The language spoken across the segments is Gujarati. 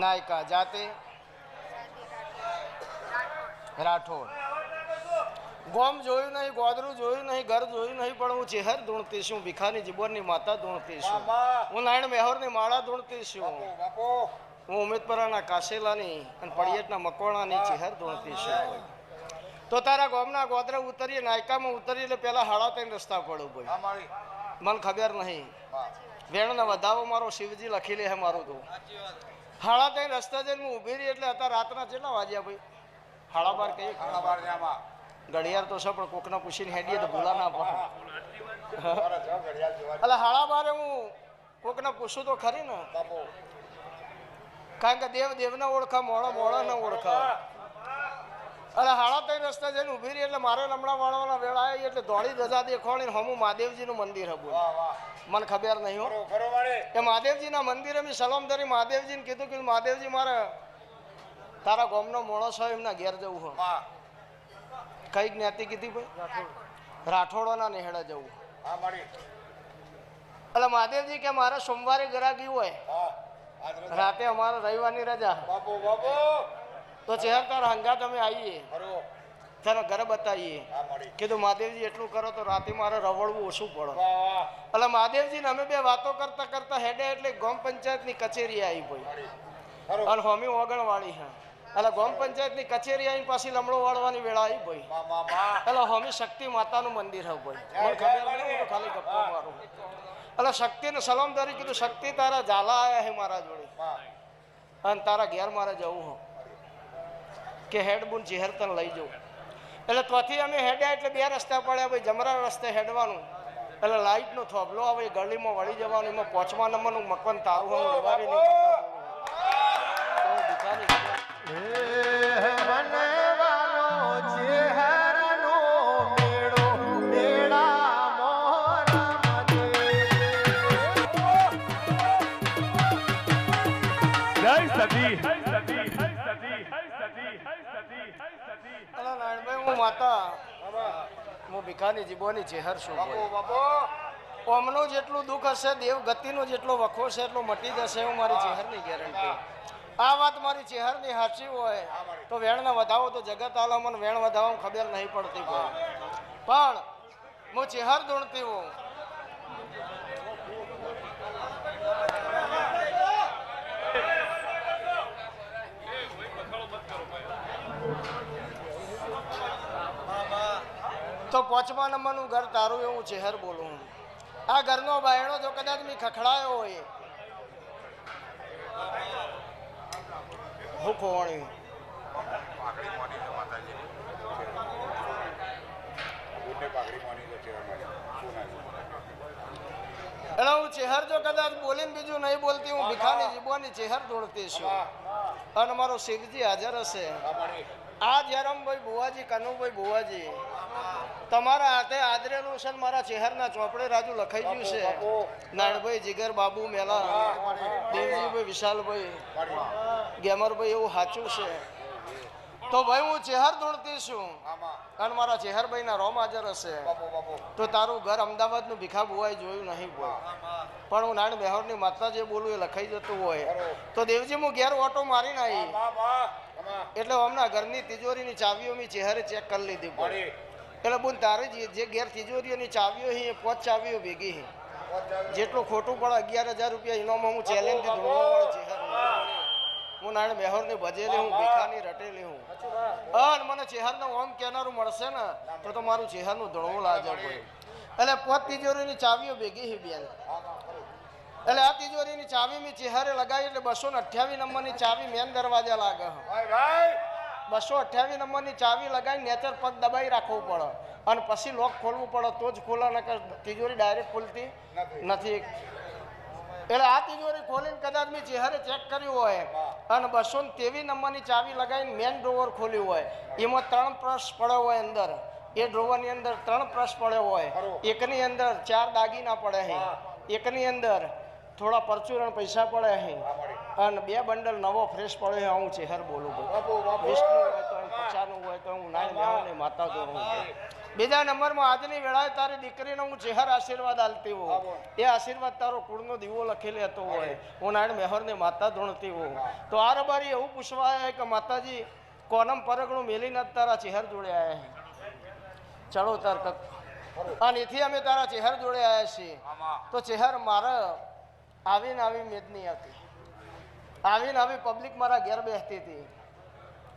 નાયકા જાતે રાઠોડ. ગોમ જોયું નહીં ગોદરું જોયું નહીં ઘર જોયું નહીં પણ હું ચહેર ધૂણતી છું ભીખાની જીબોરની માતા ધૂણતી છું. હું નારાયણ મેહોરની માળા ધૂણતી છું. હું ઉમેદપરાના કાશેલાની અને પડિયટના મકવાણાની ચહેર ધૂણતી છું. તો તારા ગોમના ગોદરે ઉતરીએ નાયકામાં ઉતરીએ એટલે પેલા હાડા તઈને રસ્તા પડું ભાઈ મને ખબર નહીં. વેણને વધાવો મારો શિવજી લખી લે મારું તો. હાડા ત્રણ રસ્તા જઈને હું ઊભી રહી એટલે અત્યારે રાતના કેટલા વાગ્યા ભાઈ? હાડા બાર કઈ? ખાણા બાર ઘડિયાળ તો છે પણ કોકને પૂછીને હેડીએ તો ભૂલા ના પડે. એટલે હાડા બારે હું કોકને પૂછું તો ખરી ને? કારણ કે દેવ દેવના ઓળખા મોળો મોળો ન ઓળખા. એટલે હાડા ત્રણ રસ્તા જઈને ઊભી રહી એટલે મારે લમણા વાળવાના વેળા આવી એટલે ધોળી ધજા દેખાણી હમું મહાદેવજીનું મંદિર હતું મને ખબર નહીં હો. એ મહાદેવજીના મંદિરે મેં સલામ ધરી મહાદેવજીને કીધું કે મહાદેવજી મારે તારા ગોમનો મોણો છે એમના ઘેર જવું હોય. કઈ જ્ઞાતિ કીધી ભાઈ? રાઠોડોના નેહડા જવું. હા એટલે મહાદેવજી કે મારે સોમવારે ગરાગી હોય. હા. રાતે અમારે રવિવારની રજા. બાપુ બાપુ. તો ચહેર તારા હંગાત તમે આવીએ ખરો ઘરે બતાવીએ કીધું મહાદેવજી એટલું કરો તો રાતે મારે રવડવું ઓછું પડે. એટલે મહાદેવજીને અમે બે વાતો કરતા કરતા હેડે એટલે ગામ પંચાયતની કચેરી આવી ભાઈ અને હોમી ઓગણવાળી હા. એટલે ગામ પંચાયતની કચેરી આવીને પાછી લમડો વાળવાની વેળા આવી ભાઈ એટલે હોમી શક્તિ માતાનું મંદિર હે ભાઈ. મને ખબર નહીં હું ખાલી ગપ્પો મારું. એટલે શક્તિને સલામ ધરી કીધું શક્તિ તારા ઝાલા આયા હે મારા જોડે. અને તારા ઘેર મારે જવું હો. કે હેડબુન બુન ચહેર તને લઈ જવું એટલે ત્યાંથી અમે હેડ્યા એટલે બે રસ્તા પડ્યા, ભાઈ જમરા રસ્તે હેડવાનું. એટલે લાઈટનો થોભલો આવે ગળીમાં વળી જવાનું, એમાં પાંચમા નંબરનું મકવન તારું હું રવારી નહીં હું માતા હું. ભીખાની જીબોની ચહેર છું ઓમનું જેટલું દુઃખ હશે દેવ ગતિનો જેટલો વખો છે એટલો મટી જશે હું મારી ચહેરની ગેરંટી. આ વાત મારી ચહેરની સાચી હોય તો વેણને વધાવો તો જગત આલો વેણ વધાવવામાં ખબર નહીં પડતી હોય પણ હું ચહેર દૂણતી હું તો પાંચમા નંબરનું ઘર તારું એવું ચહેર બોલું આ ઘરનો બાયણો જો કદાચ મેં ખખડાયો હોય. હું ખોવાણી. પાઘડી મોની છે ચહેરા એટલે હું ચહેર જો કદાચ બોલીને બીજું નહીં બોલતી, હું ભીખાની જીબોની ચહેર દોડતી છું. અને મારો શિવજી હાજર હશે. આ જયરામભાઈ બુવાજી કનુભાઈ બુવાજી તમારા હાથે આદરેલું છે મારા ચહેરના ચોપડે રાજુ લખાઈ ગયું છે. નાણભાઈ જીગર, બાબુ મેલા, દેવજીભાઈ વિશાલભાઈ, ગેમરભાઈ એવું સાચું છે. તો ભાઈ હું ચહેર દોડતી છું. અને મારા ચહેરભાઈના રોમ હાજર હશે. તો તારું ઘર અમદાવાદનું ભીખા બોવાય જોયું નહીં બોલ પણ હું નાણ બેહોરની માતા જે બોલું એ લખાઈ જતું હોય. તો દેવજી હું ઘેર ઓટો મારી આમાં. એટલે હમણાં ઘરની તિજોરીની ચાવીઓ મેં ચહેરે ચેક કરી લીધી બોલ. એટલે બોલ તારી જે- ઘેર તિજોરીઓની ચાવીઓ છે એ પોચ ચાવીઓ ભેગી છે. જેટલું ખોટું પડે અગિયાર હજાર રૂપિયા ઇનામમાં હું ચેલેન્જથી ધોળવાવાળો ચહેર હું નાણ બેહોરની ભજેલી હું ભીખાની રટેલી હું. અન મને ચહેરનો ઓમ કેનારું મળશે ને તો તો મારું ચહેરનું ધોળવું લાજે ભાઈ એટલે પોત તિજોરીની ચાવીઓ ભેગી હી બેન. એટલે આ તિજોરીની ચાવી મેં ચહેરે લગાવી એટલે બસો ને અઠ્યાવીસ નંબરની ચાવી મેન દરવાજા લાગે બસો અઠ્યાવીસ નંબરની ચાવી લગાવી નેચર પગ દબાઈ રાખવું પડે. અને પછી લોક ખોલવું પડે તો જ ખોલે નકર તિજોરી ડાયરેક્ટ ખુલતી નથી. એટલે આ તિજોરી ખોલીને કદાચ મેં ચહેરે ચેક કર્યું હોય. અને બસો ને તેવી નંબરની ચાવી લગાવીને મેન ડ્રોવર ખોલ્યું હોય. એમાં ત્રણ પ્રશ પડ્યો હોય અંદર. એ ડ્રોવરની અંદર ત્રણ પ્રશ પડ્યો હોય. એકની અંદર ચાર દાગીના પડે છે એકની અંદર થોડા પરચુરણ પૈસા પડે છે અને બે બંડલ નવો ફ્રેશ પડ્યો છે હું ચહેર બોલું ભાઈ વિષ્ણુ હોય તો એમ હોય તો હું નાય માતા માતા દોરું બીજા નંબરમાં આજની વેળાએ તારી દીકરીનો હું ચહેર આશીર્વાદ આલતી હોઉં. એ આશીર્વાદ તારો કુળનો દીવો લખી લેતો હોય. હું નારાયણ મેહરને માતા ધોણતી હોઉં. તો આ રબારી એવું પૂછવા આવ્યા કે માતાજી કોનમ પરગણું મેલીને તારા ચહેર જોડે આવ્યા છે ચલો તાર કક. અને એથી અમે તારા ચહેર જોડે આવ્યા છીએ. તો ચહેર મારા આવીને આવી મેદની હતી. આવીને આવી પબ્લિક મારા ઘેર બેસતી હતી.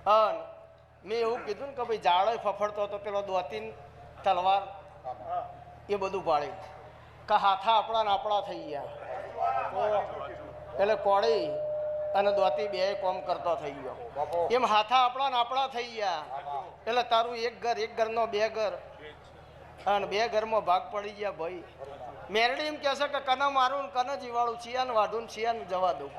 અને મેં એવું કીધું ને કે ભાઈ જાળો ફફડતો હતો પેલો દોતીન તલવાર, એ બધું પાડી. કે હાથા આપણા ને આપણા થઈ ગયા. એટલે કોળી અને દોતી બે કોમ કરતો થઈ ગયો. એમ હાથા આપણા ને આપણા થઈ ગયા. એટલે તારું એક ઘર, એક ઘરનો બે ઘર. અને બે ઘરમાં ભાગ પડી ગયા ભાઈ. મેરડી એમ કહેશે કે કને મારું કન જીવાળું છિયાને વાઢું ને જવા દઉં.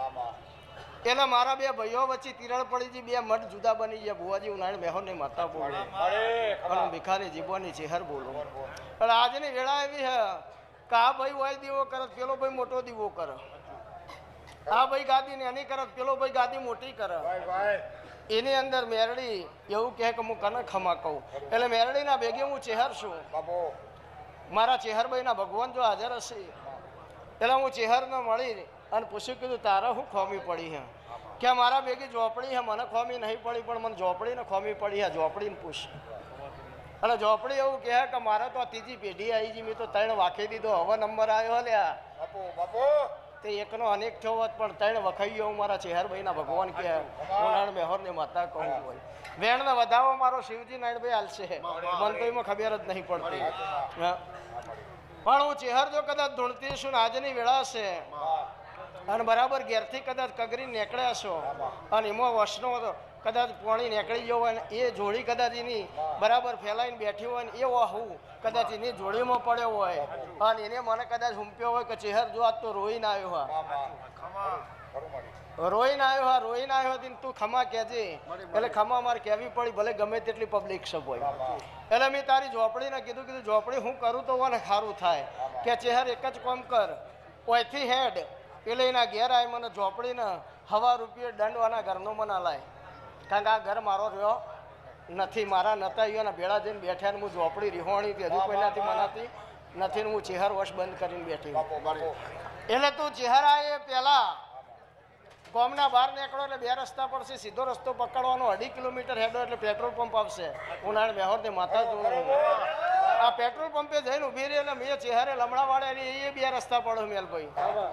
એટલે મારા બે ભાઈઓ વચ્ચે તિરળ પડી ગઈ બે મઠ જુદા બની ગયા ભુવાજી ઉનાળી મેહોની માતા બોલે. અને ભિખારી જીબોની ચેહર બોલો. એટલે આજની વેળા એવી હે કે આ ભાઈ હોય દીવો કરત પેલો ભાઈ મોટો દીવો કરે. આ ભાઈ ગાદી એની કરત પેલો ભાઈ ગાદી મોટી કરે. એની અંદર મેરડી એવું કહે કે હું કને ખમા કહું. એટલે મેરડીના ભેગે હું ચેહર છું. મારા ચેહરભાઈના ભગવાન જો હાજર હશે એટલે હું ચેહરને મળી. અને પૂછ્યું કીધું તારા હું ખોમી પડી હે? કે મારા ભેગી ઝોપડી હે મને ખોમી નહીં પડી પણ મને ઝોપડીને ખોમી પડી હે ઝોપડીને પૂછ. અને ઝોપડી એવું કહે કે મારે તો ત્રીજી પેઢી આવી ગઈ મેં તો ત્રણ વાંખી દીધો હવે નંબર આવ્યો લ્યા. તે એકનો અનેક થયો હોત પણ ત્રણ વખાઈ ગયો મારા ચેહરભાઈના ભગવાન કે નારાયણ મેહોરની માતા કહું હોય વેણને વધાવો મારો શિવજી નારાયણભાઈ હાલશે. મને તો એમાં ખબર જ નહીં પડતી. પણ હું ચહેર જો કદાચ ધૂણતી છું ને આજની વેળા છે અને બરાબર ઘેરથી કદાચ કગરી નીકળ્યા છો. અને એમાં વસનો કદાચ પોણી નીકળી ગયો હોય ને એ જોડી કદાચ એની બરાબર ફેલાઈને બેઠી હોય ને એ હું કદાચ એની જોડીમાં પડ્યો હોય. અને એને મને કદાચ હુંપ્યો હોય કે ચહેર જો તો રોઈને આવ્યો હા રોઈને આવ્યો હા રોઈને આવ્યો હતી તું ખમા કહેજે. એટલે ખમા મારે કહેવી પડી, ભલે ગમે તેટલી પબ્લિક સબ હોય. એટલે મેં તારી ઝોપડીને કીધું કીધું, ઝોપડી, હું કરું તો મને સારું થાય. કે ચહેર એક જ કોમ કર. ઓયથી હેડ. પેલે એના ઘેર આવી મને ઝોપડીને હવા રૂપિયે દંડવાના ઘરનો મને લાય કારણ કે આ ઘર મારો રહ્યો નથી મારા નતા એના ભેળા જઈને બેઠા ને હું ઝોપડી રિહોણી હતી હજુ પહેલાંથી મનાતી નથી ને હું ચેહર વશ બંધ કરીને બેઠી એટલે તું ચહેરા એ પહેલા ગોમના બહાર નીકળો એટલે બે રસ્તા પડશે સીધો રસ્તો પકડવાનો અઢી કિલોમીટર હેડો એટલે પેટ્રોલ પંપ આવશે. ઉનાળ મેહોરની માતા જોડું આ પેટ્રોલ પંપે જઈને ઊભી રહી અને મેં ચહેરે લમણાવાળા એની એ બે રસ્તા પડો મેલભાઈ.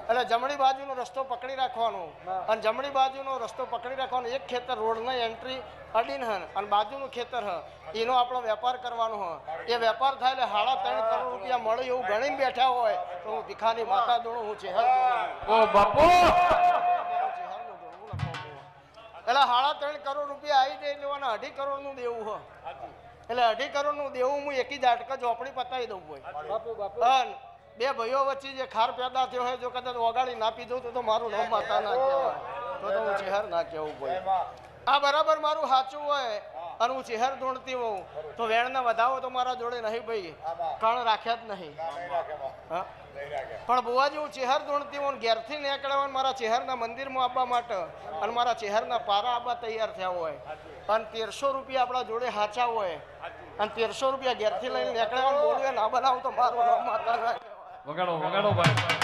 એટલે જમણી બાજુનો રસ્તો પકડી રાખવાનો. અને જમણી બાજુનો રસ્તો પકડી રાખવાનો. એક ખેતર રોડની એન્ટ્રી અડીન હન અને બાજુનું ખેતર હ. એનો આપણો વેપાર કરવાનો હ. એ વેપાર થાય એટલે સાડા ત્રણ કરોડ રૂપિયા મળે એવું ગણીને બેઠા હોય તો હું ભીખાની માતા દોડું હું ચહેર ઓ બાપુ! એટલે સાડા ત્રણ કરોડ રૂપિયા આવી જાય લેવાના મને અઢી કરોડનું દેવું હ. એટલે અઢી કરોડનું દેવું હું એકી ઝાટકા ઝોપડી પતાવી દઉં ભાઈ. અન બે ભાઈઓ વચ્ચે જે ખાર પેદા થયો હોય જો કદાચ ઓગાળી ના દઉં તો મારું નામ માતા ના કહેવાય. તો તો હું ચહેર ના કહેવું ભાઈ. આ બરાબર મારું સાચું હોય. અને હું ચહેર ધૂણતી હોઉં તો વેણને વધાવો તો મારા જોડે નહીં ભાઈ. કણ રાખ્યા જ નહીં. હા. પણ બુવાજી હું ચહેર ધૂણતી હોઉં ને ઘેરથી નીકળ્યા મારા ચહેરના મંદિરમાં આવવા માટે. અને મારા ચહેરના પારા આવવા તૈયાર થયા હોય. અને તેરસો રૂપિયા આપણા જોડે હાચા હોય. અને તેરસો રૂપિયા ઘેરથી લઈને નીકળ્યા હોય ને ના બનાવું તો મારું નામ માતા વગાડો વગાડો ભાઈ.